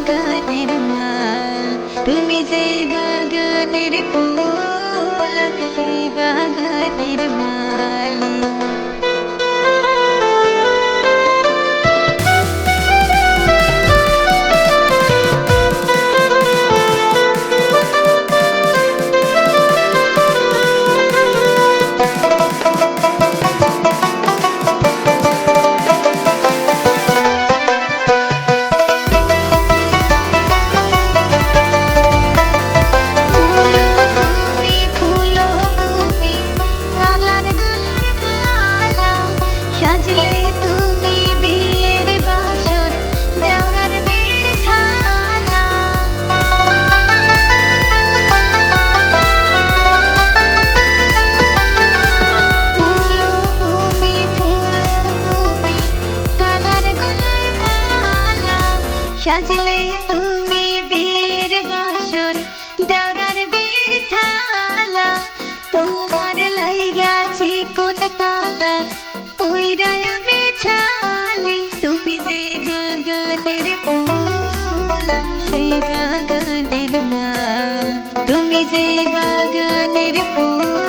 সেই বাগানের মাল তুমি সেই গগনের ফুল সেই বাগানের মাল সাজলে তুমি বীর বাসর দেওয়ার বীর থালা তোমার লাইগাছি কোন কালা ওইরাই আমি ছালি। তুমি যে গগনের ফুল সেই গগনের মাল তুমি যে বাগানের ফুল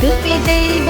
could baby.